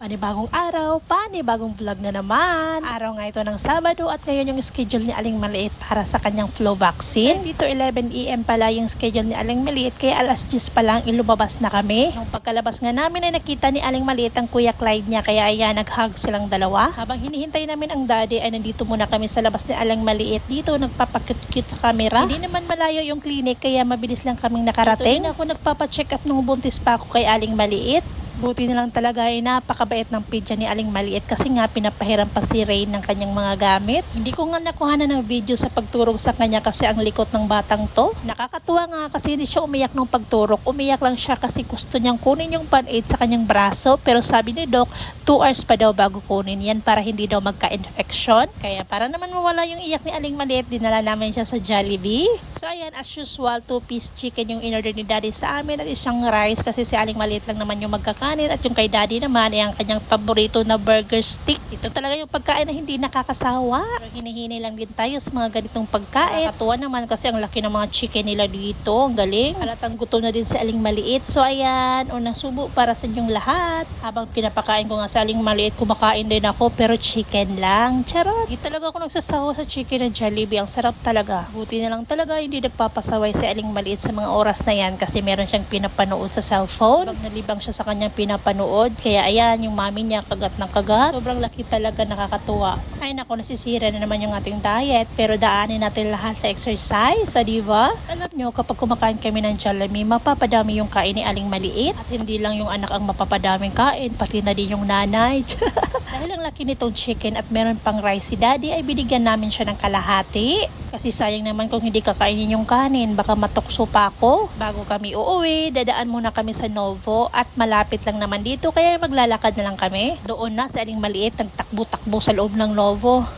Panibagong araw, panibagong vlog na naman. Araw nga ito ng Sabado at ngayon yung schedule ni Aling Maliit para sa kanyang flu vaccine. Dito 11am pala yung schedule ni Aling Maliit kaya alas 10 pa lang ilumabas na kami. Nung pagkalabas nga namin ay nakita ni Aling Maliit ang Kuya Clyde niya kaya ayan nag-hug silang dalawa. Habang hinihintay namin ang daddy ay nandito muna kami sa labas ni Aling Maliit. Dito nagpapakit-cute sa camera. Hindi naman malayo yung clinic kaya mabilis lang kaming nakarating. Dito din ako nagpapacheck up nung buntis pa ako kay Aling Maliit. Buti na lang talaga ay napakabait ng pidya ni Aling Maliit kasi nga pinapahiram pa si Rain ng kanyang mga gamit. Hindi ko nga nakuha na ng video sa pagturog sa kanya kasi ang likot ng batang to. Nakakatuwa nga kasi hindi siya umiyak nung pagturok. Umiyak lang siya kasi gusto niyang kunin yung pan-aid sa kanyang braso pero sabi ni Doc, 2 hours pa daw bago kunin yan para hindi daw magka-infection. Kaya para naman mawala yung iyak ni Aling Maliit, dinala namin siya sa Jollibee. So ayan, as usual, 2-piece chicken yung in-order ni Daddy sa amin at isang rice kasi si Aling Maliit lang naman yung magkakanin at yung kay Daddy naman ay ang kanyang paborito na burger stick. Ito talaga yung pagkain na hindi nakakasawa. Pero hinihini lang din tayo sa mga ganitong pagkain. Nakakatuwa naman kasi ang laki ng mga chicken nila dito. Ang galing. Halatang gutom na din si Aling Maliit. So ayan, unang subo para sa inyong lahat. Habang pinapakain ko nga sa Aling Maliit, kumakain din ako pero chicken lang. Charot. Hindi talaga ako nagsasawa sa chicken na Jollibee. Ang sarap talaga. Buti na lang talaga hindi nagpapasaway si Aling Maliit sa mga oras na yan kasi meron siyang pinapanood sa cellphone. Pag nalibang siya sa kanyang pinapanood. Kaya ayan, yung mami niya kagat ng kagat. Sobrang laki talaga nakakatuwa. Ay nako, nasisira na naman yung ating diet. Pero daanin natin lahat sa exercise, sa diba? Alam nyo, kapag kumakain kami ng Jollibee, mapapadami yung kain ni Aling Maliit. At hindi lang yung anak ang mapapadaming kain, pati na din yung nanay. Dahil ang laki nitong chicken at meron pang rice si daddy, ay binigyan namin siya ng kalahati. Kasi sayang naman kung hindi kakainin yung kanin, baka matukso pa ako. Bago kami uuwi, dadaan muna kami sa Novo at malapit lang naman dito kaya maglalakad na lang kami. Doon na sa aling maliit, nagtakbo-takbo sa loob ng Novo.